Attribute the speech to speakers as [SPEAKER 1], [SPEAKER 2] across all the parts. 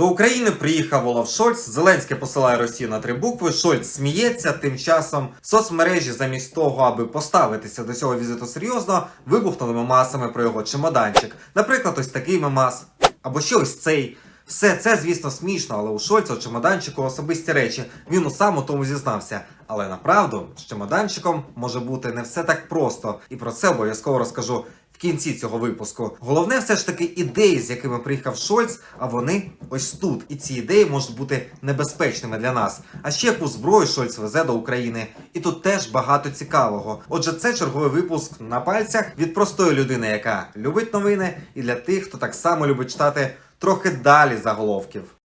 [SPEAKER 1] До України приїхав Олаф Шольц. Зеленський посилає Росію на три букви. Шольц сміється. Тим часом соцмережі, замість того, аби поставитися до цього візиту серйозно, вибухнули мемасами про його чемоданчик. Наприклад, ось такий мемас. Або ще ось цей. Все це, звісно, смішно, але у Шольца чемоданчику особисті речі. Він у сам у тому зізнався. Але направду з чемоданчиком може бути не все так просто, і про це обов'язково розкажу кінці цього випуску. Головне, все ж таки, ідеї, з якими приїхав Шольц, а вони ось тут. І ці ідеї можуть бути небезпечними для нас. А ще яку зброю Шольц везе до України. І тут теж багато цікавого. Отже, це черговий випуск на пальцях від простої людини, яка любить новини, і для тих, хто так само любить читати трохи далі заголовків.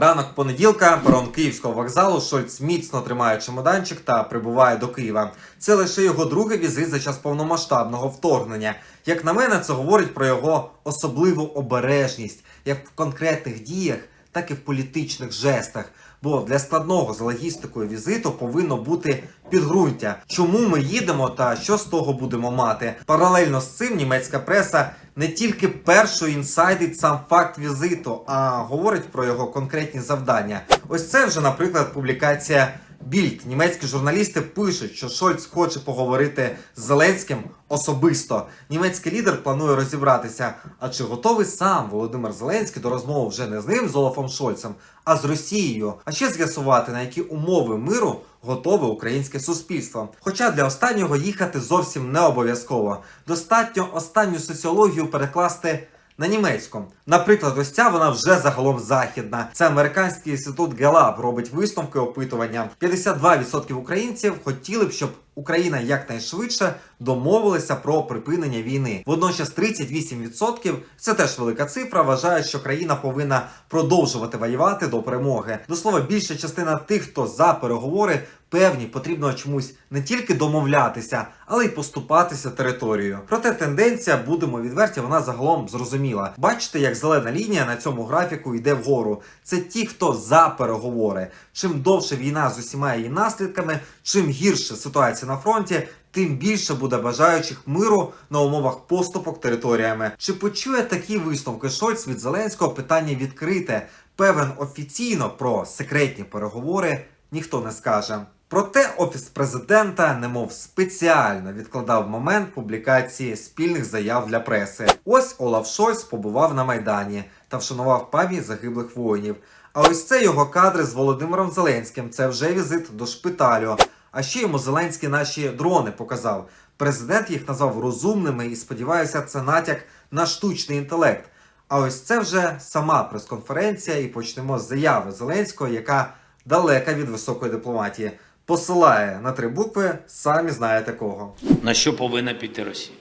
[SPEAKER 1] Ранок понеділка, перон Київського вокзалу, Шольц міцно тримає чемоданчик та прибуває до Києва. Це лише його другий візит за час повномасштабного вторгнення. Як на мене, це говорить про його особливу обережність, як в конкретних діях, так і в політичних жестах. Бо для складного з логістикою візиту повинно бути підґрунтя, чому ми їдемо та що з того будемо мати. Паралельно з цим німецька преса не тільки першою інсайдить сам факт візиту, а говорить про його конкретні завдання. Ось це вже, наприклад, публікація Більд. Німецькі журналісти пишуть, що Шольц хоче поговорити з Зеленським особисто. Німецький лідер планує розібратися. А чи готовий сам Володимир Зеленський до розмови вже не з ним, з Олафом Шольцем, а з Росією? А ще з'ясувати, на які умови миру готове українське суспільство. Хоча для останнього їхати зовсім не обов'язково. Достатньо останню соціологію перекласти. На німецькому, наприклад, ось ця вона вже загалом західна. Це американський інститут Гелаб робить висновки опитування. 52% українців хотіли б, щоб Україна якнайшвидше домовилася про припинення війни. Водночас 38% – це теж велика цифра. Вважають, що країна повинна продовжувати воювати до перемоги. До слова, більша частина тих, хто за переговори, певні потрібно чомусь не тільки домовлятися, але й поступатися територією. Проте тенденція, будемо відверті, вона загалом зрозуміла. Бачите, як зелена лінія на цьому графіку йде вгору. Це ті, хто за переговори. Чим довше війна з усіма її наслідками, чим гірше ситуація на фронті. Тим більше буде бажаючих миру на умовах поступок територіями. Чи почує такі висновки Шольц від Зеленського? Питання відкрите. Певен офіційно про секретні переговори ніхто не скаже. Проте офіс президента, немов спеціально відкладав момент публікації спільних заяв для преси. Ось Олаф Шольц побував на майдані та вшанував пам'ять загиблих воїнів. А ось це його кадри з Володимиром Зеленським. Це вже візит до шпиталю. А ще йому Зеленський наші дрони показав. Президент їх назвав розумними і сподіваюся, це натяк на штучний інтелект. А ось це вже сама прес-конференція, і почнемо з заяви Зеленського, яка далека від високої дипломатії. Посилає на три букви, самі знаєте кого.
[SPEAKER 2] На що повинна піти Росія?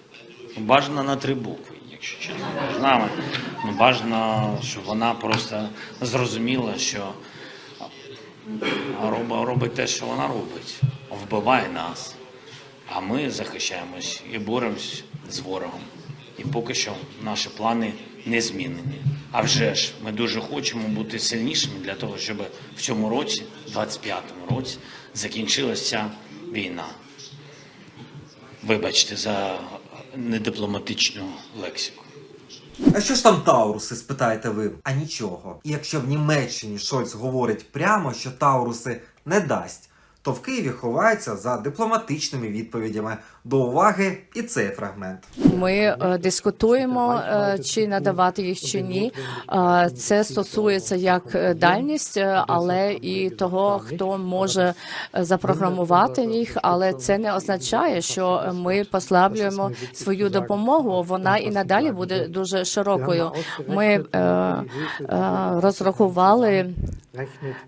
[SPEAKER 2] Бажано на три букви, якщо чесно. Знаємо, ну, бажано, щоб вона просто зрозуміла, що робить те, що вона робить, вбиває нас. А ми захищаємось і боремось з ворогом. І поки що наші плани не змінені. А вже ж ми дуже хочемо бути сильнішими для того, щоб в цьому році, 25-му році, закінчилася війна. Вибачте за недипломатичну лексику.
[SPEAKER 1] А що ж там Тауруси, спитаєте ви? А нічого. І якщо в Німеччині Шольц говорить прямо, що Тауруси не дасть, то в Києві ховається за дипломатичними відповідями. До уваги і цей фрагмент.
[SPEAKER 3] Ми е, дискутуємо, е, чи надавати їх чи ні. Е, Це стосується як е, дальність, е, але і того, хто може е, запрограмувати їх. Але це не означає, що ми послаблюємо свою допомогу. Вона і надалі буде дуже широкою. Ми е, е, розрахували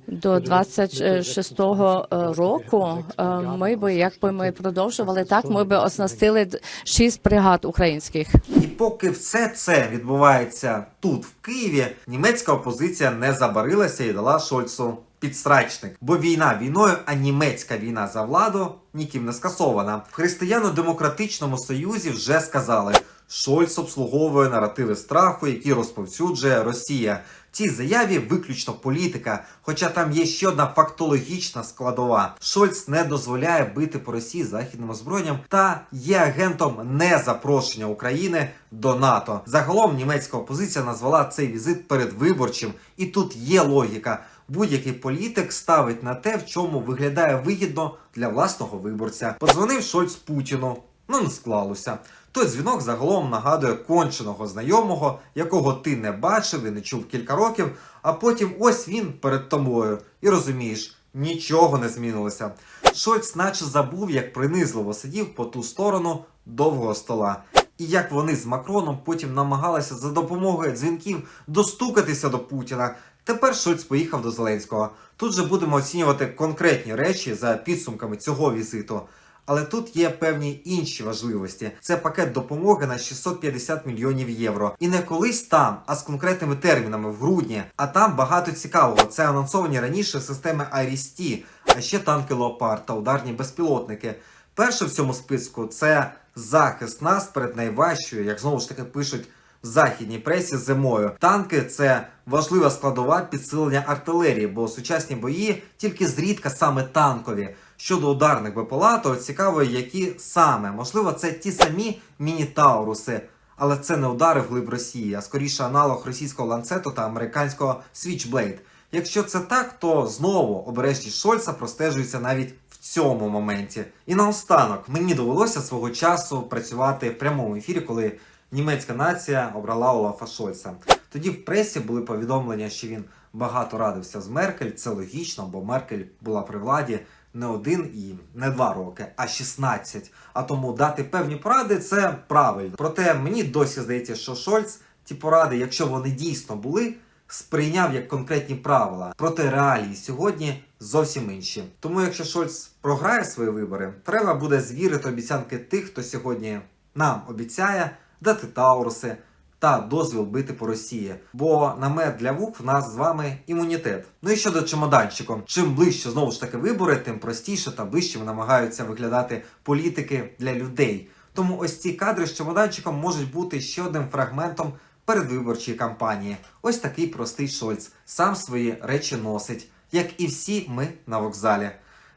[SPEAKER 3] до 26-го року. е, Ми би якби ми продовжували так. Ми би оснастили шість бригад українських.
[SPEAKER 1] І поки все це відбувається тут, в Києві, німецька опозиція не забарилася і дала Шольцу підстрачник. Бо війна війною, а німецька війна за владу ніким не скасована. В християно-демократичному союзі вже сказали. Шольц обслуговує наративи страху, які розповсюджує Росія. Цій заяві виключно політика, хоча там є ще одна фактологічна складова. Шольц не дозволяє бити по Росії західним озброєнням та є агентом незапрошення України до НАТО. Загалом німецька опозиція назвала цей візит передвиборчим, і тут є логіка. Будь-який політик ставить на те, в чому виглядає вигідно для власного виборця. Подзвонив Шольц Путіну. Ну не склалося. Той дзвінок загалом нагадує конченого знайомого, якого ти не бачив і не чув кілька років, а потім ось він перед тобою. І розумієш, нічого не змінилося. Шольц наче забув, як принизливо сидів по ту сторону довгого стола. І як вони з Макроном потім намагалися за допомогою дзвінків достукатися до Путіна. Тепер Шольц поїхав до Зеленського. Тут же будемо оцінювати конкретні речі за підсумками цього візиту. Але тут є певні інші важливості. Це пакет допомоги на 650 мільйонів євро. І не колись там, а з конкретними термінами в грудні. А там багато цікавого. Це анонсовані раніше системи IRIS-T, а ще танки Леопард та ударні безпілотники. Перше в цьому списку це захист нас перед найважчою, як знову ж таки пишуть в західній пресі зимою. Танки це важлива складова підсилення артилерії, бо сучасні бої тільки зрідка саме танкові. Щодо ударних БПЛА, то цікаво, які саме можливо, це ті самі міні-тауруси. Але це не удари вглиб Росії, а скоріше аналог російського ланцету та американського Switchblade. Якщо це так, то знову обережність Шольца простежується навіть в цьому моменті. І наостанок мені довелося свого часу працювати в прямому ефірі, коли німецька нація обрала Олафа Шольца. Тоді в пресі були повідомлення, що він багато радився з Меркель. Це логічно, бо Меркель була при владі не один і не два роки, а 16. А тому дати певні поради це правильно. Проте мені досі здається, що Шольц ті поради, якщо вони дійсно були, сприйняв як конкретні правила. Проте реалії сьогодні зовсім інші. Тому, якщо Шольц програє свої вибори, треба буде звірити обіцянки тих, хто сьогодні нам обіцяє дати Тауруси та дозвіл бити по Росії. Бо намет для ВУК в нас з вами імунітет. Ну і щодо чемоданчиком, чим ближче знову ж таки вибори, тим простіше та ближче намагаються виглядати політики для людей. Тому ось ці кадри з чемоданчиком можуть бути ще одним фрагментом передвиборчої кампанії. Ось такий простий Шольц сам свої речі носить, як і всі ми на вокзалі.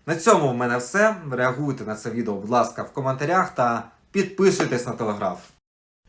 [SPEAKER 1] На цьому в мене все. Реагуйте на це відео, будь ласка, в коментарях та підписуйтесь на телеграф.